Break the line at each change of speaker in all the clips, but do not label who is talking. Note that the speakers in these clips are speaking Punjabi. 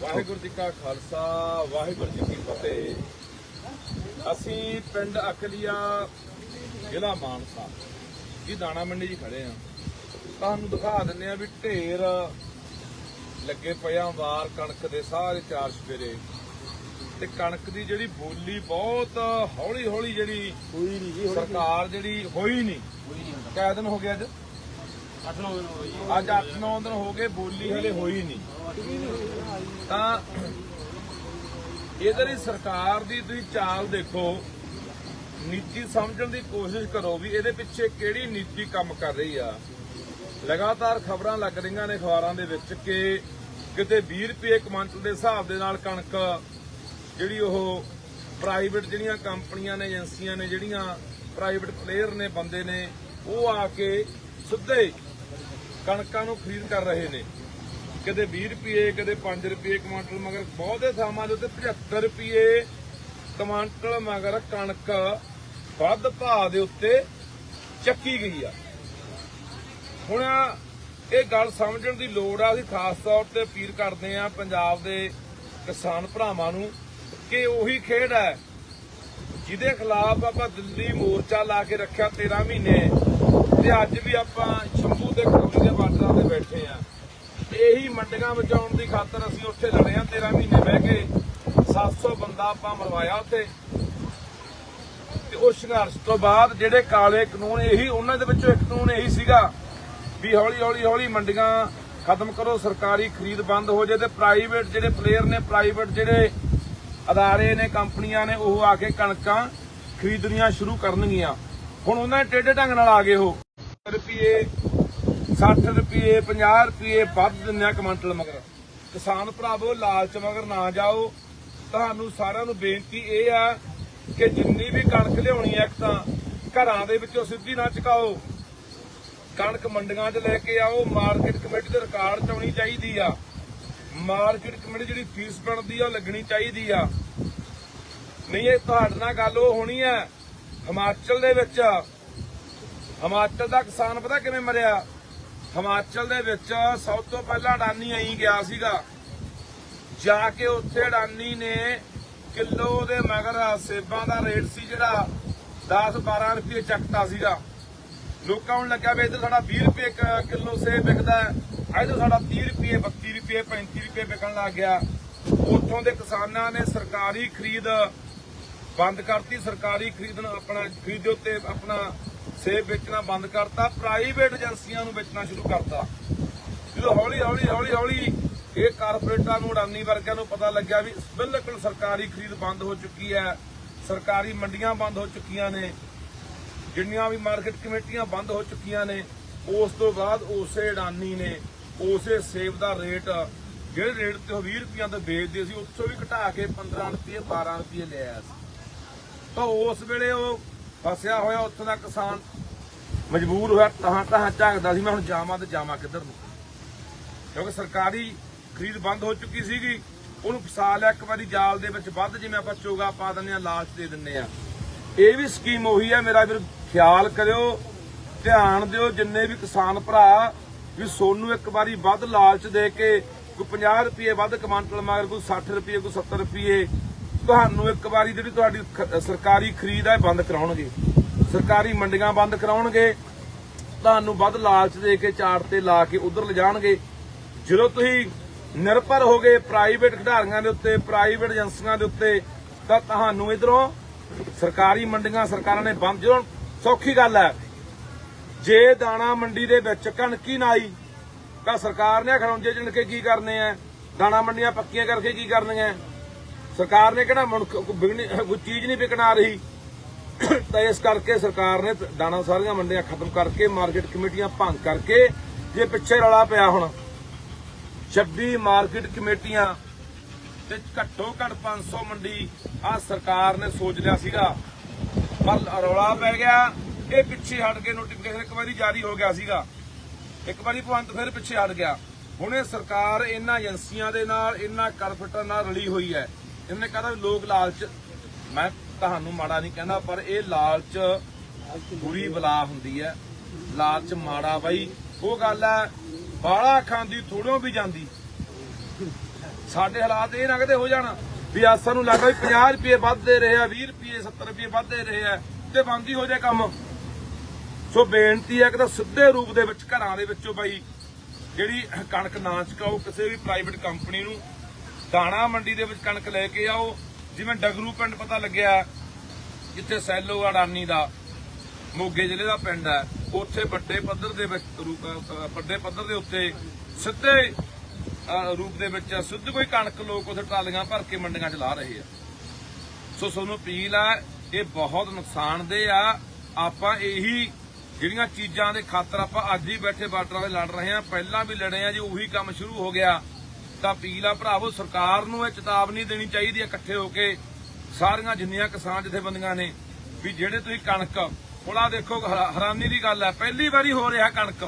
ਵਾਹਿਗੁਰੂ ਜੀ ਕਾ ਖਾਲਸਾ ਵਾਹਿਗੁਰੂ ਜੀ ਕੀ ਫਤਿਹ। ਅਸੀਂ ਪਿੰਡ ਅਕਲੀਆ ਜ਼ਿਲ੍ਹਾ ਮਾਨਸਾ। ਜੀ ਦਾਣਾ ਮੰਡੀ 'ਚ ਖੜੇ ਆ ਤੁਹਾਨੂੰ ਦਿਖਾ ਦਿੰਨੇ ਆ ਵੀ ਢੇਰ ਲੱਗੇ ਪਿਆ ਵਾਰ ਕਣਕ ਦੇ ਸਾਰੇ ਚਾਰ ਸਵੇਰੇ ਤੇ ਕਣਕ ਦੀ ਜਿਹੜੀ ਬੋਲੀ ਬਹੁਤ ਹੌਲੀ ਹੌਲੀ ਜਿਹੜੀ
ਕੋਈ ਨਹੀਂ ਜੀ
ਸਰਕਾਰ ਜਿਹੜੀ ਹੋਈ ਨਹੀਂ। ਕਿਆ ਦਿਨ ਹੋ ਗਿਆ ਅੱਜ?
8-9 ਦਿਨ ਹੋ ਗਏ ਜੀ।
ਅੱਜ 8-9 ਦਿਨ ਹੋ ਗਏ ਬੋਲੀ ਹਲੇ ਹੋਈ ਨਹੀਂ। ਤਾਂ ਇਹਦੇ ਲਈ ਸਰਕਾਰ ਦੀ ਤੁਸੀਂ ਚਾਲ ਦੇਖੋ, ਨੀਤੀ ਸਮਝਣ ਦੀ ਕੋਸ਼ਿਸ਼ ਕਰੋ ਵੀ ਇਹਦੇ ਪਿੱਛੇ ਕਿਹੜੀ ਨੀਤੀ ਕੰਮ ਕਰ ਰਹੀ ਆ। ਲਗਾਤਾਰ ਖਬਰਾਂ ਲੱਗ ਰਹੀਆਂ ਨੇ ਅਖਬਾਰਾਂ ਦੇ ਵਿੱਚ ਕਿ ਕਿਤੇ 20 ਰੁਪਏ ਕਮੰਟਲ ਦੇ ਹਿਸਾਬ ਦੇ ਨਾਲ ਕਣਕ, ਜਿਹੜੀ ਉਹ ਪ੍ਰਾਈਵੇਟ ਜਿਹੜੀਆਂ ਕੰਪਨੀਆਂ ਨੇ, ਏਜੰਸੀਆਂ ਨੇ, ਜਿਹੜੀਆਂ ਪ੍ਰਾਈਵੇਟ ਪਲੇਅਰ ਨੇ, ਬੰਦੇ ਨੇ, ਉਹ ਆ ਕੇ ਸਿੱਧੇ ਕਣਕਾਂ ਨੂੰ ਖਰੀਦ ਕਰ ਰਹੇ ਨੇ। ਕਦੇ 20 ਰੁਪਏ, ਕਦੇ 5 ਰੁਪਏ ਕਮਾਂਟਲ ਮਗਰ ਬਹੁਤੇ ਥਾਵਾਂ ਦੇ ਉੱਤੇ 75 ਰੁਪਏ ਕੁਆਂਟਲ ਮਗਰ ਕਣਕ ਵੱਧ ਭਾਅ ਦੇ ਉੱਤੇ ਚੱਕੀ ਗਈ ਆ। ਹੁਣ ਇਹ ਗੱਲ ਸਮਝਣ ਦੀ ਲੋੜ ਆ, ਅਸੀਂ ਖਾਸ ਤੌਰ ਤੇ ਅਪੀਲ ਕਰਦੇ ਆ ਪੰਜਾਬ ਦੇ ਕਿਸਾਨ ਭਰਾਵਾਂ ਨੂੰ ਕਿ ਉਹੀ ਖੇਡ ਹੈ ਜਿਹਦੇ ਖਿਲਾਫ ਆਪਾਂ ਦਿੱਲੀ ਮੋਰਚਾ ਲਾ ਕੇ ਰੱਖਿਆ 13 ਮਹੀਨੇ ਤੇ ਅੱਜ ਵੀ ਆਪਾਂ ਸ਼ੰਭੂ ਦੇ ਖਰੋਲੀ ਦੇ ਬਾਰਡਰਾਂ ਤੇ ਬੈਠੇ ਆ ਇਹੀ ਮੰਡੀਆਂ ਬਚਾਉਣ ਦੀ ਖਾਤਰ ਅਸੀਂ ਉੱਥੇ ਲੜੇ ਆ 13 ਮਹੀਨੇ ਬਹਿ ਕੇ 700 ਬੰਦਾ ਆਪਾਂ ਮਰਵਾਇਆ ਉੱਥੇ। ਤੇ ਉਹ ਸੰਘਰਸ਼ ਤੋਂ ਬਾਅਦ ਜਿਹੜੇ ਕਾਲੇ ਕਾਨੂੰਨ, ਇਹੀ ਉਹਨਾਂ ਦੇ ਵਿੱਚੋਂ ਇੱਕ ਕਾਨੂੰਨ ਇਹੀ ਸੀਗਾ ਵੀ ਹੌਲੀ ਹੌਲੀ ਹੌਲੀ ਮੰਡੀਆਂ ਖਤਮ ਕਰੋ, ਸਰਕਾਰੀ ਖਰੀਦ ਬੰਦ ਹੋ ਜੇ ਤੇ ਪ੍ਰਾਈਵੇਟ ਜਿਹੜੇ ਪਲੇਅਰ ਨੇ ਪ੍ਰਾਈਵੇਟ ਜਿਹੜੇ ਅਦਾਰੇ ਨੇ, ਕੰਪਨੀਆਂ ਨੇ, ਉਹ ਆ ਕੇ ਕਣਕਾਂ ਖਰੀਦਣੀਆਂ ਸ਼ੁਰੂ ਕਰਨਗੀਆਂ। ਹੁਣ ਉਹਨਾਂ ਦੇ ਟੇਢੇ ਢੰਗ ਨਾਲ ਆ ਗਏ ਉਹ। ਰੁਪਏ 60 ਰੁਪਏ 50 ਰੁਪਏ ਵੱਧ ਦਿੰਦੇ ਆ ਕਮੰਟਲ ਮਗਰ। ਕਿਸਾਨ ਭਰਾਵੋ, ਲਾਲਚ ਮਗਰ ਨਾ ਜਾਓ। ਤੁਹਾਨੂੰ ਸਾਰਿਆਂ ਨੂੰ ਬੇਨਤੀ ਇਹ ਆ ਕਿ ਜਿੰਨੀ ਵੀ ਕਣਕ ਲਿਆਉਣੀ ਹੈ ਇੱਕ ਤਾਂ ਘਰਾਂ ਦੇ ਵਿੱਚੋਂ ਸਿੱਧੀ ਨਾ ਚਕਾਓ। ਕਣਕ ਮੰਡੀਆਂ 'ਚ ਲੈ ਕੇ ਆਓ। ਮਾਰਕੀਟ ਕਮੇਟੀ ਦੇ ਰਿਕਾਰਡ 'ਚ ਆਉਣੀ ਚਾਹੀਦੀ ਆ। ਮਾਰਕੀਟ ਕਮੇਟੀ ਜਿਹੜੀ ਫੀਸ ਬਣਦੀ ਆ, ਉਹ ਲੱਗਣੀ ਚਾਹੀਦੀ ਆ। ਨਹੀਂ, ਇਹ ਤੁਹਾਡੇ ਨਾਲ ਗੱਲ ਉਹ ਹੋਣੀ ਹੈ ਹਿਮਾਚਲ ਦੇ ਵਿੱਚ, ਹਿਮਾਚਲ ਦਾ ਕਿਸਾਨ ਪਤਾ ਕਿਵੇਂ ਮਰਿਆ? ਹਿਮਾਚਲ ਦੇ ਵਿੱਚ ਸਭ ਤੋਂ ਪਹਿਲਾਂ ਅਡਾਨੀ ਆਈ ਗਿਆ ਸੀਗਾ। ਜਾ ਕੇ ਉੱਥੇ ਅਡਾਨੀ ਨੇ ਕਿਲੋ ਦੇ ਮਗਰ ਸੇਬਾਂ ਦਾ ਰੇਟ ਸੀ ਜਿਹੜਾ 10 12 ਰੁਪਏ ਚੱਕਤਾ ਸੀਗਾ। ਲੋਕਾਂ ਨੂੰ ਲੱਗਿਆ ਵੀ ਇੱਧਰ ਸਾਡਾ 20 ਰੁਪਏ ਕਿਲੋ ਸੇਬ ਵਿਕਦਾ ਹੈ। ਇੱਧਰ ਸਾਡਾ 30 ਰੁਪਏ 32 ਰੁਪਏ 35 ਰੁਪਏ ਵਿਕਣ ਲੱਗ ਗਿਆ। ਉੱਥੋਂ ਦੇ ਕਿਸਾਨਾਂ ਨੇ ਸਰਕਾਰੀ ਖਰੀਦ ਬੰਦ ਕਰਤੀ। ਸਰਕਾਰੀ ਖਰੀਦਣ ਆਪਣਾ ਖਰੀਦ ਉੱਤੇ ਆਪਣਾ ਸੇਬ ਵੇਚਣਾ ਬੰਦ ਕਰਤਾ ਪ੍ਰਾਈਵੇਟ ਏਜੰਸੀਆਂ ਨੂੰ ਵੇਚਣਾ ਸ਼ੁਰੂ ਕਰਤਾ। ਜਦੋਂ ਹੌਲੀ ਹੌਲੀ ਹੌਲੀ ਹੌਲੀ ਇਹ ਕਾਰਪੋਰੇਟਾਂ ਨੂੰ ਅਡਾਨੀ ਵਰਗਿਆਂ ਨੂੰ ਪਤਾ ਲੱਗਿਆ ਵੀ ਬਿਲਕੁਲ ਸਰਕਾਰੀ ਖਰੀਦ ਬੰਦ ਹੋ ਚੁੱਕੀ ਹੈ, ਸਰਕਾਰੀ ਮੰਡੀਆਂ ਬੰਦ ਹੋ ਚੁੱਕੀਆਂ ਨੇ, ਜਿੰਨੀਆਂ ਵੀ ਮਾਰਕੀਟ ਕਮੇਟੀਆਂ ਬੰਦ ਹੋ ਚੁੱਕੀਆਂ ਨੇ, ਉਸ ਤੋਂ ਬਾਅਦ ਉਸੇ ਅਡਾਨੀ ਨੇ, ਉਸੇ ਸੇਬ ਦਾ ਰੇਟ, ਜਿਹੜੇ ਰੇਟ ਤੇ ਉਹ 20 ਰੁਪਈਆ ਤੇ ਵੇਚਦੇ ਸੀ, ਉੱਥੋਂ ਵੀ ਘਟਾ ਕੇ 15 ਰੁਪਏ 12 ਰੁਪਏ ਲਿਆ ਸੀ। ਤਾਂ ਉਸ ਵੇਲੇ ਉਹ ਫਸਿਆ ਹੋਇਆ ਉੱਥੋਂ ਦਾ ਕਿਸਾਨ ਮਜਬੂਰ ਹੋਇਆ ਤਾਂ ਤਾਂ ਝਾਕਦਾ ਸੀ, ਮੈਂ ਹੁਣ ਜਾਵਾਂ ਤੇ ਜਾਵਾਂ ਕਿੱਧਰ ਨੂੰ। ਕਿਉਂਕਿ ਸਰਕਾਰੀ ਖਰੀਦ ਬੰਦ ਹੋ ਚੁੱਕੀ ਸੀਗੀ, ਉਹਨੂੰ ਫਸਾ ਲਿਆ ਇੱਕ ਵਾਰੀ ਜਾਲ ਦੇ ਵਿੱਚ ਵੱਧ, ਜਿਵੇਂ ਆਪਾਂ ਚੋਗਾ ਪਾ ਦਿੰਦੇ ਆ ਲਾਲਚ ਦੇ ਦਿੰਦੇ ਆ ਇਹ ਵੀ ਸਕੀਮ ਉਹੀ ਆ ਮੇਰਾ ਵੀਰ, ਖਿਆਲ ਕਰਿਓ, ਧਿਆਨ ਦਿਓ, ਜਿੰਨੇ ਵੀ ਕਿਸਾਨ ਭਰਾ ਵੀ ਸੋਨੂੰ ਇੱਕ ਵਾਰੀ ਵੱਧ ਲਾਲਚ ਦੇ ਕੇ ਕੋਈ 50 ਰੁਪਏ ਵੱਧ ਕਮਾਂਟਲ, ਮਗਰ ਕੋਈ 60 ਰੁਪਏ, ਕੋਈ 70 ਰੁਪਏ ਤੁਹਾਨੂੰ ਇੱਕ ਵਾਰੀ ਜਿਹੜੀ ਤੁਹਾਡੀ ਸਰਕਾਰੀ ਖਰੀਦ ਹੈ ਬੰਦ ਕਰਾਉਣਗੇ। ਸਰਕਾਰੀ ਮੰਡੀਆਂ ਬੰਦ ਕਰਾਉਣਗੇ। ਤੁਹਾਨੂੰ ਵੱਧ ਲਾਲਚ ਦੇ ਕੇ ਚਾਰ ਤੇ ਲਾ ਕੇ ਉਧਰ ਲਿਜਾਣਗੇ। ਜਦੋਂ ਤੁਸੀਂ ਨਿਰਭਰ ਹੋਗੇ ਪ੍ਰਾਈਵੇਟ ਖਿਡਾਰੀਆਂ ਦੇ ਉੱਤੇ ਪ੍ਰਾਈਵੇਟ ਏਜੰਸੀਆਂ ਦੇ ਉੱਤੇ, ਤਾਂ ਤੁਹਾਨੂੰ ਇਧਰੋਂ ਸਰਕਾਰੀ ਮੰਡੀਆਂ ਸਰਕਾਰਾਂ ਨੇ ਬੰਦ, ਜਦੋਂ ਸੌਖੀ ਗੱਲ ਹੈ, ਜੇ ਦਾਣਾ ਮੰਡੀ ਦੇ ਵਿੱਚ ਕਣਕੀ ਨਾ ਆਈ ਤਾਂ ਸਰਕਾਰ ਨੇ ਖਰੌਂਜੇ ਚਿਣ ਕੇ ਕੀ ਕਰਨੇ ਆ? ਦਾਣਾ ਮੰਡੀਆਂ ਪੱਕੀਆਂ ਕਰਕੇ ਕੀ ਕਰਨੀਆਂ? ਸਰਕਾਰ ਨੇ ਕਿਹੜਾ ਮੁਲਕ ਕੋਈ ਚੀਜ਼ ਨਹੀਂ ਵਿਕਣ ਆ ਰਹੀ। ਤਾਂ ਇਸ ਕਰਕੇ ਸਰਕਾਰ ਨੇ ਦਾਣਾ ਸਾਰੀਆਂ ਮੰਡੀਆਂ ਖਤਮ ਕਰਕੇ, ਮਾਰਕੀਟ ਕਮੇਟੀਆਂ ਭੰਗ ਕਰਕੇ, ਜੇ ਪਿੱਛੇ ਰੌਲਾ ਪਿਆ ਹੁਣ 26 ਮਾਰਕੀਟ ਕਮੇਟੀਆਂ ਤੇ ਘੱਟੋ ਘੱਟ 500 ਮੰਡੀ ਆ ਸਰਕਾਰ ਨੇ ਸੋਚ ਲਿਆ ਸੀਗਾ। ਪਰ ਰੌਲਾ ਪੈ ਗਿਆ, ਇਹ ਪਿੱਛੇ ਹਟ ਕੇ ਨੋਟੀਫਿਕੇਸ਼ਨ ਇੱਕ ਵਾਰੀ ਜਾਰੀ ਹੋ ਗਿਆ ਸੀਗਾ। ਇੱਕ ਵਾਰੀ ਭਵੰਤ ਫਿਰ ਪਿੱਛੇ ਹਟ ਗਿਆ। ਹੁਣ ਇਹ ਸਰਕਾਰ ਇਹਨਾਂ ਏਜੰਸੀਆਂ ਦੇ ਨਾਲ, ਇਹਨਾਂ ਕਾਰਪੋਰੇਟਾਂ ਨਾਲ ਰਲੀ ਹੋਈ ਹੈ। ਇਹਨੇ ਕਹਿੰਦਾ ਲੋਕ ਲਾਲਚ, ਮੈਂ ਤੁਹਾਨੂੰ ਮਾੜਾ ਨਹੀਂ ਕਹਿੰਦਾ, ਪਰ ਇਹ ਲਾਲਚ ਬੁਰੀ ਬਲਾ ਹੁੰਦੀ ਹੈ। ਲਾਲਚ ਮਾੜਾ ਬਾਈ, ਉਹ ਗੱਲ ਹੈ ਬਾਲਾ ਖਾਂਦੀ ਥੋੜੋਂ ਵੀ ਜਾਂਦੀ। ਸਾਡੇ ਹਾਲਾਤ ਇਹ ਨਾ ਕਦੇ ਹੋ ਜਾਣ ਵੀ ਅੱਜ ਸਾਨੂੰ ਲੱਗਦਾ ਵੀ 50 ਰੁਪਏ ਵੱਧ ਦੇ ਰਹੇ ਆ 20 ਰੁਪਏ 70 ਰੁਪਏ ਵੱਧ ਦੇ ਰਹੇ ਆ, ਤੇ ਬੰਦ ਹੀ ਹੋ ਜਾਏ ਕੰਮ। ਸੋ ਬੇਨਤੀ ਹੈ ਕਿ ਤਾਂ ਸਿੱਧੇ ਰੂਪ ਦੇ ਵਿੱਚ ਘਰਾਂ ਦੇ ਵਿੱਚੋਂ ਬਾਈ, ਜਿਹੜੀ ਕਣਕ ਨਾ ਚਕਾਓ ਕਿਸੇ ਵੀ ਪ੍ਰਾਈਵੇਟ ਕੰਪਨੀ ਨੂੰ ਦਾਣਾ ਮੰਡੀ ਦੇ ਵਿੱਚ ਕਣਕ ਲੈ ਕੇ ਆਓ, ਜਿਵੇਂ ਡਗਰੂ ਪਿੰਡ ਪਤਾ ਲੱਗਿਆ, ਜਿੱਥੇ ਸੈਲੋ ਅਡਾਨੀ ਦਾ, ਮੋਗੇ ਜ਼ਿਲ੍ਹੇ ਦਾ ਪਿੰਡ ਹੈ, ਉੱਥੇ ਵੱਡੇ ਪੱਧਰ ਦੇ ਵਿੱਚ ਵੱਡੇ ਪੱਧਰ ਦੇ ਉੱਤੇ ਸਿੱਧੇ ਰੂਪ ਦੇ ਵਿੱਚ ਸਿੱਧ ਕੋਈ ਕਣਕ ਲੋਕ ਉੱਥੇ ਟਰਾਲੀਆਂ ਭਰ ਕੇ ਮੰਡੀਆਂ 'ਚ ਲਾ ਰਹੇ ਆ। ਸੋ ਤੁਹਾਨੂੰ ਅਪੀਲ ਆ, ਇਹ ਬਹੁਤ ਨੁਕਸਾਨਦੇਹ ਆ, ਆਪਾਂ ਇਹੀ ਜਿਹੜੀਆਂ ਚੀਜ਼ਾਂ ਦੇ ਖਾਤਰ ਆਪਾਂ ਅੱਜ ਹੀ ਬੈਠੇ ਬਾਰਡਰਾਂ 'ਤੇ ਲੜ ਰਹੇ ਆ, ਪਹਿਲਾਂ ਵੀ ਲੜੇ ਆ, ਜੀ ਉਹੀ ਕੰਮ ਸ਼ੁਰੂ ਹੋ ਗਿਆ ਤਾਂ ਅਪੀਲ ਆ ਭਰਾਵੋ, ਸਰਕਾਰ ਨੂੰ ਇਹ ਚੇਤਾਵਨੀ ਦੇਣੀ ਚਾਹੀਦੀ ਹੈ ਇਕੱਠੇ ਹੋ ਕੇ, ਸਾਰੀਆਂ ਜਿੰਨੀਆਂ ਕਿਸਾਨ ਜਥੇਬੰਦੀਆਂ ਨੇ, ਵੀ ਜਿਹੜੇ ਤੁਸੀਂ ਕਣਕ, ਹੁਣ ਦੇਖੋ ਹੈਰਾਨੀ ਦੀ ਗੱਲ ਹੈ, ਪਹਿਲੀ ਵਾਰੀ ਹੋ ਰਿਹਾ ਕਣਕ।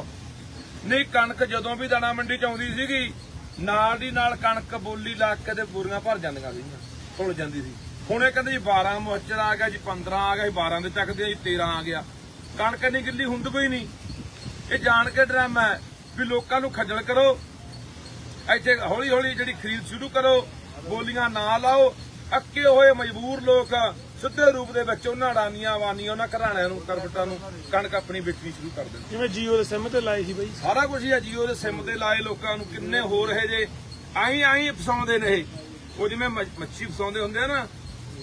ਨਹੀਂ, ਕਣਕ ਜਦੋਂ ਵੀ ਦਾਣਾ ਮੰਡੀ ਚ ਆਉਂਦੀ ਸੀਗੀ, ਨਾਲ ਦੀ ਨਾਲ ਕਣਕ ਬੋਲੀ ਲਾ ਕੇ ਤੇ ਬੋਰੀਆਂ ਭਰ ਜਾਂਦੀਆਂ ਸੀਗੀਆਂ, ਭੁੱਲ ਜਾਂਦੀ ਸੀ। ਹੁਣ ਇਹ ਕਹਿੰਦੇ ਜੀ 12 ਮੋਚਰ ਆ ਗਿਆ ਜੀ 15 ਆ ਗਿਆ ਜੀ 12 ਦੇ ਚੱਕਦੇ ਆ ਜੀ 13 ਆ ਗਿਆ। ਕਣਕ ਨਹੀਂ ਗਿੱਲੀ ਹੁੰਦ ਕੋਈ ਨਹੀਂ। ਇਹ ਜਾਣ ਕੇ ਡਰਾਮਾ ਹੈ ਵੀ ਲੋਕਾਂ ਨੂੰ ਖੱਜਲ ਕਰੋ। ਇੱਥੇ ਹੌਲੀ ਹੌਲੀ ਜਿਹੜੀ ਖਰੀਦ ਸ਼ੁਰੂ ਕਰੋ ਬੋਲੀਆਂ ਨਾ ਲਾਓ ਅੱਕੇ ਹੋਏ ਮਜਬੂਰ ਲੋਕ ਸਿੱਧੇ ਰੂਪ ਦੇ ਵਿੱਚ ਉਹਨਾਂ ਅਡਾਨੀਆਂ ਵਾਨੀਆਂ ਉਹਨਾਂ ਘਰਾਣਿਆਂ ਨੂੰ ਕਰਬਟਾਂ ਨੂੰ ਕਣਕ ਆਪਣੀ ਵੇਚਣੀ ਸ਼ੁਰੂ ਕਰ ਦੇਣ
ਜਿਵੇਂ ਜੀਓ ਦੇ ਸਿਮ ਤੇ ਲਾਏ ਸੀ ਬਾਈ?
ਸਾਰਾ ਕੁਝ ਹੀ ਆ ਜੀਓ ਦੇ ਸਿਮ ਤੇ ਲਾਏ ਲੋਕਾਂ ਨੂੰ ਕਿੰਨੇ ਹੋ ਰਹੇ ਜੇ ਆਈ ਆਈ ਫਸਾਉਂਦੇ ਨੇ ਇਹ। ਉਹ ਜਿਵੇਂ ਮੱਛ- ਫਸਾਉਂਦੇ ਹੁੰਦੇ ਆ ਨਾ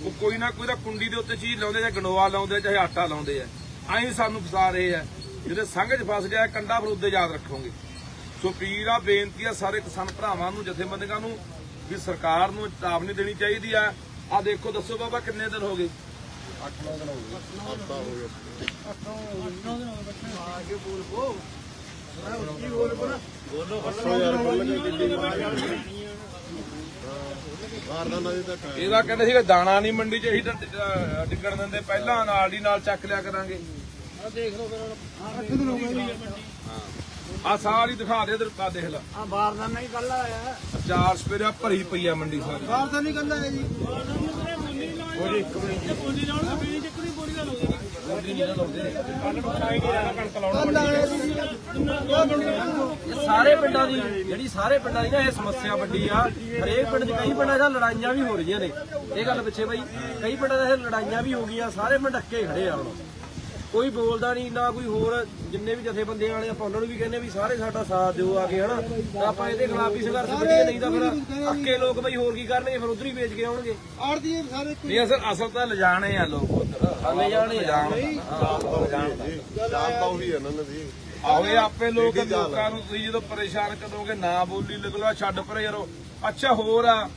ਉਹ ਕੋਈ ਨਾ ਕੋਈ ਤਾਂ ਕੁੰਡੀ ਦੇ ਉੱਤੇ ਚੀਜ਼ ਲਾਉਂਦੇ ਜਾਂ ਗੰਡੋਆ ਲਾਉਂਦੇ ਚਾਹੇ ਆਟਾ ਲਾਉਂਦੇ ਆ। ਆਈ ਸਾਨੂੰ ਫਸਾ ਰਹੇ ਆ। ਜਿਹੜੇ ਸੰਘ 'ਚ ਫਸ ਗਿਆ ਕੰਡਾ ਬਰੂਦੇ ਯਾਦ ਰੱਖੋਗੇ। ਸੋ ਪੀਰ ਆ ਬੇਨਤੀ ਆ ਸਾਰੇ ਕਿਸਾਨ ਭਰਾਵਾਂ ਨੂੰ ਜਥੇਬੰਦੀਆਂ ਨੂੰ ਵੀ ਸਰਕਾਰ ਨੂੰ ਚੇਤਾਵਨੀ ਦੇਣੀ ਚਾਹੀਦੀ ਆ। ਆ ਦੇਖੋ, ਦੱਸੋ ਬਾਬਾ, ਕਿੰਨੇ ਦਿਨ ਹੋ ਗਏ? ਇਹਦਾ ਕਹਿੰਦੇ ਸੀਗਾ ਦਾਣਾ ਨਹੀਂ ਮੰਡੀ 'ਚ, ਇਹੀ ਡਿੱਗਣ ਦਿੰਦੇ, ਪਹਿਲਾਂ ਨਾਲ ਦੀ ਨਾਲ ਚੱਕ ਲਿਆ ਕਰਾਂਗੇ।
ਆ ਦੇਖ ਲਓ ਫਿਰ
ਆ ਸਾਰੀ ਦਿਖਾ ਦੇ ਇਧਰ ਆ ਦੇਖ ਲੈ।
ਆ ਬਾਰਦਾਨਾ ਹੀ ਕੱਲ ਆਇਆ।
ਚਾਰ ਸਪੇਰਾ ਭਰੀ ਪਈ ਆ ਮੰਡੀ ਸਾਰੀ।
ਬਾਰਦਾਨਾ ਹੀ ਕੱਲ ਆਇਆ ਜੀ। ਉਹ ਜੀ ਇੱਕ ਮਿੰਟ ਬੋਲੀ ਲਾਉਣ ਬੀੜੀ ਚੱਕਣੀ ਬੋਲੀ ਦਾ ਲਾਉਂਦੇ
ਸਾਰੇ ਪਿੰਡਾਂ ਦੀ ਜਿਹੜੀ ਸਾਰੇ ਪਿੰਡਾਂ ਦੀ ਨਾ ਇਹ ਸਮੱਸਿਆ ਵੱਡੀ ਆ ਹਰੇਕ ਪਿੰਡ 'ਚ ਕਈ ਪਿੰਡਾਂ 'ਚ ਲੜਾਈਆਂ ਵੀ ਹੋ ਰਹੀਆਂ ਨੇ। ਇਹ ਗੱਲ ਪਿੱਛੇ ਬਾਈ ਕਈ ਪਿੰਡਾਂ 'ਚ ਇਹ ਲੜਾਈਆਂ ਵੀ ਹੋ ਗਈਆਂ ਸਾਰੇ ਪਿੰਡ ਅੱਕੇ ਖੜੇ ਆ ਹੁਣ। ਕੋਈ ਬੋਲਦਾ ਨਹੀਂ ਨਾ ਕੋਈ ਹੋਰ ਜਿੰਨੇ ਵੀ ਜਥੇਬੰਦੀਆਂ ਵਾਲੇ ਆਪਾਂ ਉਹਨਾਂ ਨੂੰ ਵੀ ਕਹਿੰਦੇ ਵੀ ਸਾਰੇ ਸਾਡਾ ਸਾਥ ਦਿਓ ਆ ਕੇ ਹਨਾ? ਤਾਂ ਆਪਾਂ ਇਹਦੇ ਖਿਲਾਫ ਵੀ ਸੰਘਰਸ਼ ਕਰੀਏ ਨਹੀਂ ਤਾਂ ਫਿਰ ਅੱਕੇ ਲੋਕ ਬਈ ਹੋਰ ਕੀ ਕਰਨਗੇ ਫਿਰ ਉਧਰ ਹੀ ਵੇਚ ਕੇ ਆਉਣਗੇ।
ਆੜਦੀ ਸਾਰੇ
ਨਹੀਂ ਅਸਲ ਅਸਲ ਤਾਂ ਲਿਜਾਣੇ ਆ ਲੋਕ ਉਧਰ।
ਹਾਲੇ ਜਾਣੇ ਆ।
ਆਓ ਇਹ ਆਪੇ ਲੋਕ ਲੋਕਾਂ ਨੂੰ ਤੁਸੀਂ ਜਦੋਂ ਪਰੇਸ਼ਾਨ ਕਰੋਗੇ ਨਾ ਬੋਲੀ ਲਿਖਲੋ ਛੱਡ ਪਰੇ ਯਾਰੋ। ਅੱਛਾ ਹੋਰ ਆ।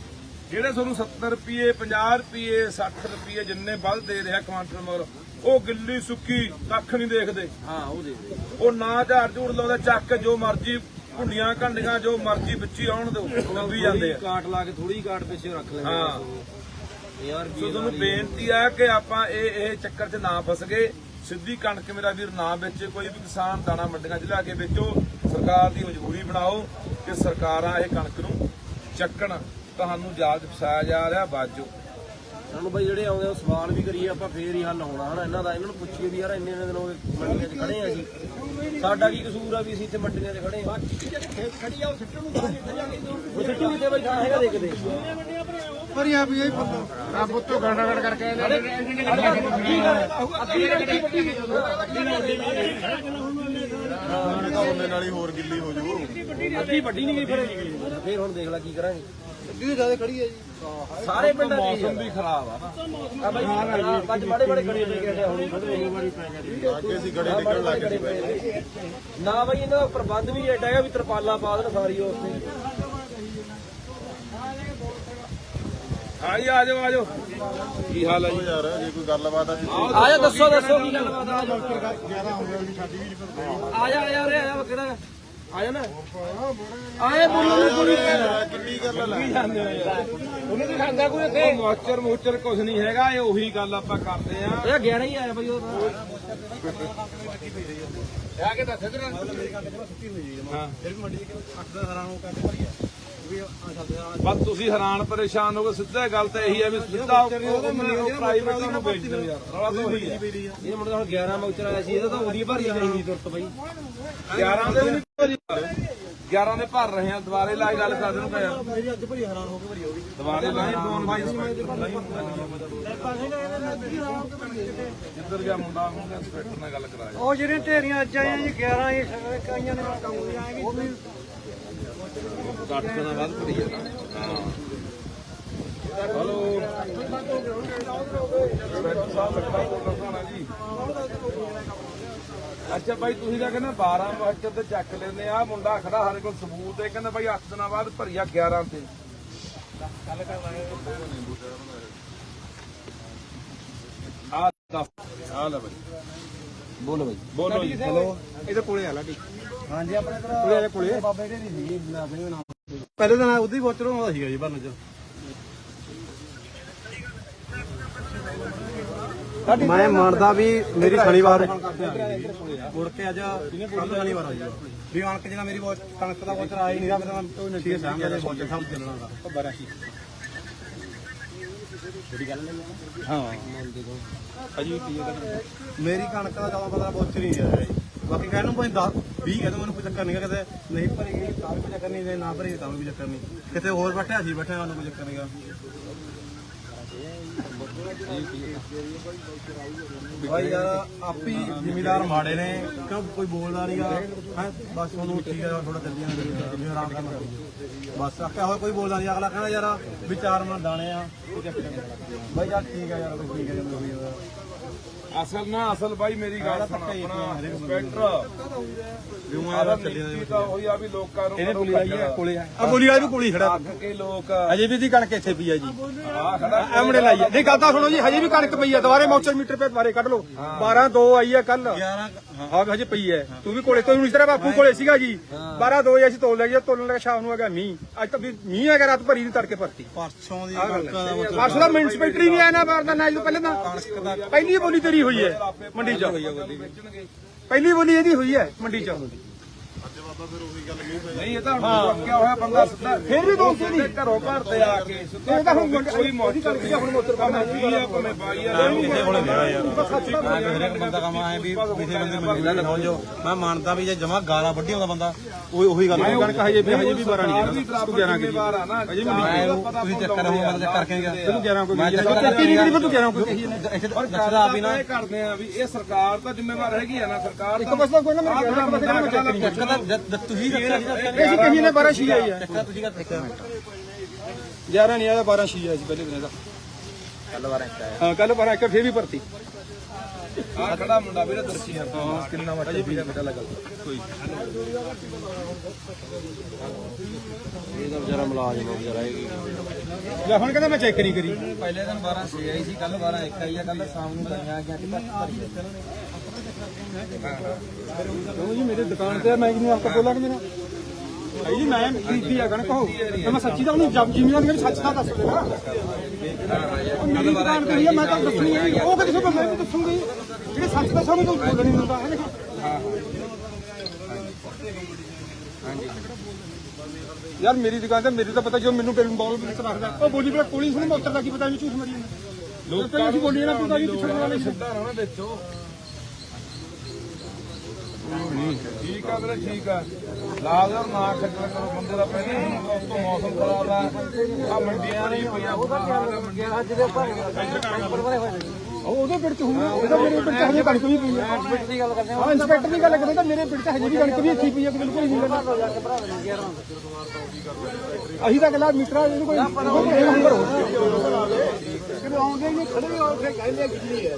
ਜਿਹੜੇ ਤੁਹਾਨੂੰ 70 ਰੁਪਏ 50 ਰੁਪਏ 60 ਰੁਪਏ ਜਿੰਨੇ ਵੱਧ ਦੇ ਰਿਹਾ ਕੁਆਂਟਲ ਮਗਰ ਉਹ ਗਿੱਲੀ ਸੁੱਕੀ ਕੱਖ ਨਹੀਂ ਦੇਖਦੇ।
ਹਾਂ ਉਹ ਦੇ ਦੇ।
ਉਹ ਨਾ ਝਾੜ ਝੂੜ ਲਾਉਂਦੇ ਚੱਕ ਜੋ ਮਰਜ਼ੀ ਭੁੰਡੀਆਂ ਘੰਡੀਆਂ ਜੋ ਮਰਜ਼ੀ ਵਿੱਚੀ ਆਉਣ ਦੋ ਲਾਉਂਦੀ ਜਾਂਦੇ ਆ।
ਕਾਟ ਲਾ ਕੇ ਥੋੜੀ ਕਾਟ ਪਿੱਛੇ ਰੱਖ ਲੈਂਦੇ
ਹਾਂ।
ਯਾਰ
ਸੋ ਤੁਹਾਨੂੰ ਬੇਨਤੀ ਹੈ ਕਿ ਆਪਾਂ ਇਹ ਇਹ ਚੱਕਰ 'ਚ ਨਾ ਫਸ ਗਏ। ਸਿੱਧੀ ਕਣਕ ਮੇਰਾ ਵੀਰ ਨਾ ਵੇਚੇ ਕੋਈ ਵੀ ਕਿਸਾਨ ਦਾਣਾ ਮੰਡੀਆਂ 'ਚ ਲਿਆ ਕੇ ਵੇਚੋ। ਸਰਕਾਰ ਦੀ ਮਜਬੂਰੀ ਬਣਾਓ ਕਿ ਸਰਕਾਰਾਂ ਇਹ ਕਣਕ ਨੂੰ ਚੱਕਣ। ਤੁਹਾਨੂੰ ਜਾਲ 'ਚ ਫਸਾਇਆ ਜਾ ਰਿਹਾ ਬਾਜੋ
ਸਾਨੂੰ ਬਈ ਜਿਹੜੇ ਆਉਂਦੇ ਆ ਉਹ ਸਵਾਲ ਵੀ ਕਰੀਏ ਆਪਾਂ ਫੇਰ ਹੀ ਹੱਲ ਹੋਣਾ ਹਨਾ? ਇਹਨਾਂ ਦਾ ਇਹਨਾਂ ਨੂੰ ਪੁੱਛੀਏ ਵੀ ਯਾਰ ਇੰਨੇ ਇੰਨੇ ਦਿਨ ਹੋ ਗਏ ਮੰਡੀਆਂ 'ਚ ਖੜੇ ਆ ਜੀ। ਸਾਡਾ ਕੀ ਕਸੂਰ ਆ ਵੀ ਅਸੀਂ ਇੱਥੇ ਮੰਡੀਆਂ 'ਚ ਖੜੇ ਆ? ਖੜੀ ਆ ਉਹ ਸਿੱਟਣ ਨੂੰ ਉਹ ਸਿੱਟੂ ਕਿਤੇ ਬਈ ਥਾਂ ਹੈਗਾ ਦੇਖਦੇ
ਭਰੀਆਂ ਵੀ ਇਹ ਫੁੱਲ ਆ ਬੁੱਤੋ ਗੰਡਾ ਗੰਡ ਕਰਕੇ
ਉਹਨੇ ਨਾਲ ਹੀ ਹੋਰ ਗਿੱਲੀ ਹੋ ਜੂ
ਅੱਧੀ ਵੱਡੀ ਨਹੀਂ ਗਈ ਫਿਰ। ਫੇਰ ਹੁਣ ਦੇਖ ਲੈ ਕੀ ਕਰਾਂਗੇ।
ਦਿੱਲੀ ਜ਼ਿਆਦਾ ਖੜੀ ਹੈ ਜੀ।
ਸਾਰੇ ਪਿੰਡਾਂ ਦੇ
ਮੌਸਮ ਵੀ ਖਰਾਬ ਆ ਨਾ।
ਆ ਬਈ ਅੱਜ ਮਾੜੇ ਮਾੜੇ ਖੜੇ ਨੇ। ਕਿਹੜੇ ਹੁਣ
ਅੱਗੇ ਅਸੀਂ ਗੜੇ ਡਿੱਗਣ ਲੱਗ ਗਏ ਸੀ
ਨਾ ਬਈ ਇਹਨਾਂ ਦਾ ਪ੍ਰਬੰਧ ਵੀ ਐਡਾ ਹੈਗਾ ਵੀ ਤਰਪਾਲਾਂ ਪਾ ਦੇਣ ਸਾਰੀ ਉੱਥੇ
ਆਈ ਆ ਜਾਓ ਆ ਜਾਓ। ਕੀ ਹਾਲ ਹੈ
ਯਾਰ ਜੇ ਕੋਈ ਗੱਲਬਾਤ ਆ ਜੀ
ਆ ਜਾ ਦੱਸੋ ਦੱਸੋ। ਕੀ ਗੱਲਬਾਤ ਆ ਜਾ
ਜ਼ਿਆਦਾ ਹੋ ਗਿਆ ਜੀ ਸਾਡੀ ਵੀ
ਆ ਜਾ ਆ ਜਾ ਉਰੇ ਆ ਜਾ ਕਿਹੜਾ ਆ ਜਾ ਨਾ ਆਏ ਬੋਲੋ ਨੀ
ਕਿੰਨੀ ਗੱਲ ਲੈ।
ਉਹਨੇ ਵੀ ਖਾਂਦਾ ਕੋਈ ਇੱਥੇ ਮੋਚਰ ਮੋਚਰ ਕੁਝ ਨਹੀਂ ਹੈਗਾ ਇਹ ਉਹੀ ਗੱਲ ਆਪਾਂ ਕਰਦੇ ਆ।
ਇਹ 11 ਹੀ ਆਇਆ ਬਈ ਉਹ ਤਾਂ।
ਆ ਕੇ ਦੱਸ ਇਧਰ। ਹਾਂ।
ਫਿਰ ਵੀ ਮੰਡੀ ਦੇ 8 10 ਨੂੰ ਕਰਕੇ ਭਰੀ ਆ।
ਬਸ ਤੁਸੀਂ ਹੈਰਾਨ ਪਰੇਸ਼ਾਨ ਹੋ ਗਏ ਸਿੱਧਾ ਗੱਲ ਤਾਂ ਇਹੀ ਹੈ ਵੀ ਸਿੱਧਾ ਪ੍ਰਾਈਵੇਟ ਨੂੰ ਵੇਚ ਦਿਓ ਯਾਰ ਰੌਲਾ ਤਾਂ ਉਹੀ ਹੈ
ਇਹ ਮੁੰਡਾ ਹੁਣ 11 ਮੌਚਰ ਆਇਆ ਸੀ ਇਹਦਾ ਤਾਂ ਉਹਦੀ ਭਰੀ ਸੀ ਤੁਰਤ ਬਈ।
11 ਦੇ ਨਹੀਂ 11 ਦੇ ਭਰ ਰਹੇ ਆ ਦੁਬਾਰੇ ਲਾ ਕੇ ਗੱਲ ਕਰ ਦੇਣਗੇ ਯਾਰ
ਮੇਰੀ ਅੱਜ ਭਰੀ ਹੈਰਾਨ ਹੋ ਕੇ ਭਰੀ ਹੋਗੀ
ਦੁਬਾਰੇ ਲਾਈ ਫੋਨ
ਗਏ
ਜਿੱਧਰ ਗਿਆ ਮੁੰਡਾ ਉਹਨੇ ਇੰਸਪੈਕਟਰ ਨਾਲ ਗੱਲ ਕਰਾਇਆ।
ਉਹ ਜਿਹੜੀਆਂ ਢੇਰੀਆਂ ਅੱਜ ਆਈਆਂ ਜੀ 11 ਇਹ ਕਾਈਆਂ ਨੇ ਕੰਮ ਆਏ ਵੀ
8 ਦਿਨਾਂ ਬਾਅਦ ਭਰੀ ਹਾਂ। ਹਲੋ ਇੰਸਪੈਕਟਰ ਸਾਹਿਬ ਲੱਗਾ ਬੋਲਣਾ ਜੀ ਅੱਛਾ ਭਾਈ ਤੁਸੀਂ ਤਾਂ ਕਹਿੰਦੇ 12 ਵਜੇ ਤੇ ਚੱਕ ਲੈਂਦੇ ਆ। ਮੁੰਡਾ ਖੜਾ ਸਾਡੇ ਕੋਲ ਸਬੂਤ ਹੈ ਕਹਿੰਦਾ ਭਾਈ 8 ਦਿਨਾਂ ਬਾਅਦ ਭਰੀਆ 11 ਤੇ। ਆ ਦੱਸ ਆ ਲੈ ਭਾਈ।
ਬੋਲੋ ਬਾਈ
ਬੋਲੋ ਜੀ।
ਹਲੋ। ਇਹਦੇ ਕੋਲੇ ਆ ਲਾਡੀ ਹਾਂਜੀ ਆਪਣੇ ਕੋਲੇ। ਆ ਕੋਲੇ। ਬਾਬੇ ਦੇ ਨਹੀਂ ਸੀਗੀ ਮੈਂ ਆਪਣੇ ਨਾਮ ਪਹਿਲੇ ਦਿਨ ਉਹਦੀ ਵੋਚਰ ਆਉਂਦਾ ਸੀਗਾ ਜੀ ਬਰਨ ਚ। ਮੈਂ ਮੰਨਦਾ ਵੀ ਮੇਰੀ ਸ਼ਨੀਵਾਰ ਮੁੜ ਕੇ ਅੱਜ ਕੱਲ ਸ਼ਨੀਵਾਰ ਆ ਜੀ। ਵੀ ਕਣਕ ਜਿਹੜਾ ਮੇਰੀ ਵੋਚ ਕਣਕ ਦਾ ਵੋਚਰ ਆਇਆ ਹੀ ਨਹੀਂ ਰਿਹਾ ਮੈਂ ਤਾਂ ਛੇ ਸਾਹਮਣੇ ਦੇ ਵੋਚਰ ਸਾਹਮਣੇ ਚੱਲਣਾ ਦਾ 12 ਸੀ। ਹਾਂ। ਅਜੀ ਕੀ ਮੇਰੀ ਕਣਕ ਦਾ ਜ਼ਿਆਦਾ ਪਤਾ ਵੋਚਰ ਹੀ ਹੈ ਜੀ। ਬਾਕੀ ਕਹਿਣ ਨੂੰ ਭਾਵੇਂ 10 20 ਕਹਿੰਦੇ ਮੈਨੂੰ ਕੋਈ ਚੱਕਰ ਨਹੀਂ ਗਾ, ਨਹੀਂ ਭਰੀ ਗਈ ਤਾਂ ਵੀ ਕੋਈ ਚੱਕਰ ਨਹੀਂ ਜੇ ਨਾ ਭਰੀ ਤਾਂ ਵੀ ਚੱਕਰ ਨਹੀਂ ਕਿਤੇ ਹੋਰ ਬੈਠਿਆ ਸੀ ਬੈਠਿਆ ਸਾਨੂੰ ਕੋਈ ਚੱਕਰ ਨਹੀਂਗਾ ਭਾਈ ਯਾਰ ਆਪੀ ਜ਼ਿਮੀਦਾਰ ਮਾੜੇ ਨੇ ਕਿਉਂ ਕੋਈ ਬੋਲਦਾ ਨਹੀਂਗਾ ਹੈ? ਬਸ ਉਹਨੂੰ ਠੀਕ ਹੈ ਥੋੜਾ ਚੱਲੀਆਂ ਜਿਵੇਂ ਆਰਾਮ ਕਰਨਾ ਬਸ ਆਖਿਆ ਹੋਇਆ ਕੋਈ ਬੋਲਦਾ ਨਹੀਂ ਅਗਲਾ ਕਹਿੰਦਾ ਯਾਰ ਵਿਚਾਰ ਚਾਰ ਦਾਣੇ ਆ। ਭਾਈ ਯਾਰ ਠੀਕ ਹੈ ਯਾਰ ਠੀਕ ਹੈ
ਅਸਲ ਨਾ ਅਸਲ ਬਾਈ ਮੇਰੀ ਗੱਲ ਸੁਣ
ਹੀ
ਆਪਣਾ ਇੰਸਪੈਕਟਰ ਆ ਵੀ ਲੋਕਾਂ ਨੂੰ
ਇਹਨੇ ਪੁਲੀ ਆਈ ਹੈ ਕੋਲੇ ਆ। ਆ ਗੋਲੀ ਵਾਲਾ ਵੀ ਕੋਲੇ ਖੜਾ।
ਕੇ ਲੋਕ
ਅਜੇ ਵੀ ਦੀ ਕਣਕ ਇੱਥੇ ਪਈ ਆ ਜੀ।
ਆ ਖੜਾ
ਐਮੜੇ ਲਾਈ ਹੈ ਨਹੀਂ ਗੱਲ ਤਾਂ ਸੁਣੋ ਜੀ ਹਜੇ ਵੀ ਕਣਕ ਪਈ ਆ। ਦੁਬਾਰੇ ਮੌਚਰ ਮੀਟਰ ਤੇ ਦੁਬਾਰੇ ਕੱਢ ਲਓ। 12 2 ਆਈ ਆ ਕੱਲ 11 ਹਾਂ ਹਜੇ ਪਈ ਹੈ। ਤੂੰ ਵੀ ਕੋਲੇ ਤੋਂ ਇਸ ਤਰ੍ਹਾਂ ਬਾਪੂ ਕੋਲੇ ਸੀਗਾ ਜੀ। 12 2 ਅਸੀਂ ਤੋਲ ਲਿਆ ਜੀ ਤੋਲਣ ਲੱਗਾ ਸ਼ਾਮ ਨੂੰ ਆ ਗਿਆ ਮੀਂਹ। ਅੱਜ ਤਾਂ ਵੀ ਮੀਂਹ ਗਿਆ ਰਾਤ ਭਰੀ ਦੀ ਤੜਕੇ ਭਰਤੀ।
ਪਰਸੋਂ ਦੀ
ਪਰਸੋਂ ਦਾ ਮਿਊਨਿਸਪੈਕਟਰੀ ਨਹੀਂ ਆਇਆ ਨਾ ਦਾ ਨਾ ਜਦੋਂ ਪਹਿਲੇ ਦਾ ਪਹਿਲੀ ਬੋਲੀ ਤੇਰੀ ਹੋਈ ਹੈ ਮੰਡੀ ਚ। ਪਹਿਲੀ ਬੋਲੀ। ਇਹਦੀ ਹੋਈ ਹੈ ਮੰਡੀ ਚ।
ਨਹੀਂ ਇਹ ਤਾਂ ਰੁਕਿਆ ਹੋਇਆ ਬੰਦਾ ਸਿੱਧਾ
ਫਿਰ ਵੀ ਦੋਸਤ ਨਹੀਂ।
ਘਰੋਂ ਘਰ ਤੇ ਆ ਕੇ ਸਿੱਧਾ
ਇਹ ਤਾਂ ਹੁਣ
ਕੋਈ ਮੋਚਰ ਨਹੀਂ ਹੁਣ ਮੋਚਰ ਭਾਵੇਂ 20 ਆ ਭਾਵੇਂ 22 ਆ
ਕਿਸੇ ਕੋਲੇ ਮੇਰਾ ਯਾਰ ਹਰੇਕ ਬੰਦਾ ਕੰਮ ਆਏ ਵੀ ਕਿਸੇ ਬੰਦੇ ਮੰਗੀ ਨਾ ਹੋ ਜੋ। ਮੈਂ ਮੰਨਦਾ ਵੀ ਜੇ ਜਮਾ ਗਾਲਾਂ ਵੱਢੀ ਆਉਂਦਾ ਬੰਦਾ ਉਹ ਉਹੀ ਗੱਲ ਹੈ
ਕਣਕ ਹਜੇ ਵੀ ਹਜੇ ਵੀ 12 ਨਹੀਂ
ਵੀ ਤੂੰ 11 ਜ਼ਿੰਮੇਵਾਰ ਆ ਨਾ।
ਅਜੇ ਵੀ
ਮੈਂ ਤੁਸੀਂ ਚੱਕਰ ਹੋ ਮਤਲਬ ਕਰਕੇ ਗਿਆ।
ਤੈਨੂੰ 11 ਕੋਈ ਮੈਂ ਚੱਕੀ ਨਹੀਂ ਕਰੀ ਤੂੰ 11 ਕੋਈ
ਇੱਥੇ
ਦੱਸਦਾ ਵੀ ਨਾ ਇਹ ਕਰਦੇ ਆ ਵੀ ਇਹ ਸਰਕਾਰ ਤਾਂ ਜ਼ਿੰਮੇਵਾਰ ਹੈਗੀ ਆ ਨਾ। ਸਰਕਾਰ
ਇੱਕ ਪਾਸੇ ਕੋਈ ਨਾ ਮੇਰੇ ਮੈਂ
ਚੱਕਰ ਦਾ ਤੁਸੀਂ ਦੱਸਿਆ
ਇਹ ਕਹੀ ਨੇ? 12 ਛੀ ਆਈ ਹੈ
ਚੱਕਰ ਤੁਸੀਂ ਕਰ ਇੱਕ ਮਿੰਟ।
11 ਨਹੀਂ ਆਇਆ 12 ਛੀ ਆਈ ਸੀ ਪਹਿਲੇ ਦਿਨ ਦਾ
ਕੱਲ ਵਾਰ ਇੱਕ ਆਇਆ।
ਹਾਂ ਕੱਲ 12 ਇੱਕ ਫੇਰ ਵੀ ਭਰਤੀ।
ਆ ਖੜਾ ਮੁੰਡਾ ਵੀਰੇ ਦਰਸ਼ੀ ਆ। ਕਿੰਨਾ ਮੱਟ ਵੀ ਪਤਾ ਲੱਗਾ। ਕੋਈ
ਇਹਦਾ ਵਿਚਾਰਾ ਮੁਲਾਜ਼ਮ ਹੋ ਵਿਚਾਰਾ ਇਹ
ਲੈ ਹੁਣ ਕਹਿੰਦਾ ਮੈਂ ਚੈੱਕ ਨਹੀਂ ਕਰੀ।
ਪਹਿਲੇ ਦਿਨ 12 6 ਆਈ ਸੀ ਕੱਲ 12 ਇੱਕ ਆਈ ਆ ਕੱਲ ਸ਼ਾਮ ਨੂੰ ਗਈਆਂ ਗਿਆ
ਉਹ ਜੀ ਮੇਰੇ ਦੁਕਾਨ ਤੇ ਮੈਂ ਕਿਹਨੂੰ ਆਪ ਬੋਲਾਂ ਕਿ ਮੇਰਾ ਭਾਈ ਜੀ ਮੈਂ ਖਰੀਦੀ ਆ ਕਣਕ ਹੋ ਤੇ ਮੈਂ ਸੱਚੀ ਤਾਂ ਉਹਨੂੰ ਜਬ ਜ਼ਿਮੀਦਾਰ ਨੇ ਸੱਚ ਦਾ ਦੱਸ ਦੇਣਾ ਉਹ ਮੇਰੀ ਦੁਕਾਨ ਤੇ ਹੀ ਆ ਮੈਂ ਤਾਂ ਦੱਸਣੀ ਹੈ ਉਹ ਕਿਤੇ ਸੋ ਮੈਂ ਵੀ ਦੱਸੂਗੀ। ਜਿਹੜੇ ਸੱਚ ਦਾ ਸਾਨੂੰ ਕੋਈ ਬੋਲਣ ਨਹੀਂ ਦਿੰਦਾ ਹੈ ਯਾਰ ਮੇਰੀ ਦੁਕਾਨ ਤੇ ਮੇਰੀ ਤਾਂ ਪਤਾ ਜੋ ਮੈਨੂੰ ਬਿਲ ਬੋਲ ਵਿੱਚ ਰੱਖਦਾ ਉਹ ਬੋਲੀ ਬੜਾ ਕੋਲੀ ਸੁਣ ਮੋਟਰ ਦਾ ਕੀ ਪਤਾ ਨਹੀਂ ਝੂਠ ਮਰੀ ਲੋਕਾਂ ਨੂੰ ਬੋਲੀ ਨਾ ਪਤਾ ਨਹੀਂ ਪਿਛੜ ਵਾਲੇ
ਸਿੱਧਾ ਨਾ ਦੇਖੋ। ਠੀਕ ਆ ਵੀਰੇ ਠੀਕ ਆ। ਲਾਜ਼ਰ ਨਾ ਖੱਜਲ ਕਰੋ ਬੰਦੇ ਦਾ ਪਹਿਲੇ ਹੀ ਉਸ ਤੋਂ ਮੌਸਮ ਖਰਾਬ ਆ। ਆ ਮੰਡੀਆਂ ਨਹੀਂ ਪਈਆਂ। ਬੁਰਾ ਹਾਲ ਆ ਮੰਡੀਆਂ
ਉਹ ਉਹਦੇ ਪਿੰਡ ਚ ਹੁੰਦਾ ਉਹਦਾ ਮੇਰੇ ਪਿੰਡ ਚ ਹਜੇ ਕਣਕ ਵੀ ਪਈ ਹੈ ਇੰਸਪੈਕਟਰ ਦੀ ਗੱਲ ਕਰਦੇ ਹਾਂ। ਇੰਸਪੈਕਟਰ ਦੀ ਗੱਲ ਕਰਦੇ ਤਾਂ ਮੇਰੇ ਪਿੰਡ ਚ ਹਜੇ ਵੀ ਕਣਕ ਵੀ ਇੱਥੇ ਪਈ ਹੈ ਬਿਲਕੁਲ ਨਹੀਂ ਗੱਲ ਅਸੀਂ ਤਾਂ ਗੱਲਾਂ ਮੀਟਰਾਂ ਇਹਨੂੰ ਕੋਈ ਨੰਬਰ ਹੋ ਕਿਤੇ ਆਉਂਦੇ ਹੀ ਨਹੀਂ ਖੜੇ ਹੋ ਕੇ ਕਹਿੰਦੇ ਕਿੰਨੀ ਹੈ।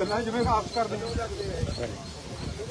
ਗੱਲਾਂ ਜਿਵੇਂ ਆਪ ਕਰਦੇ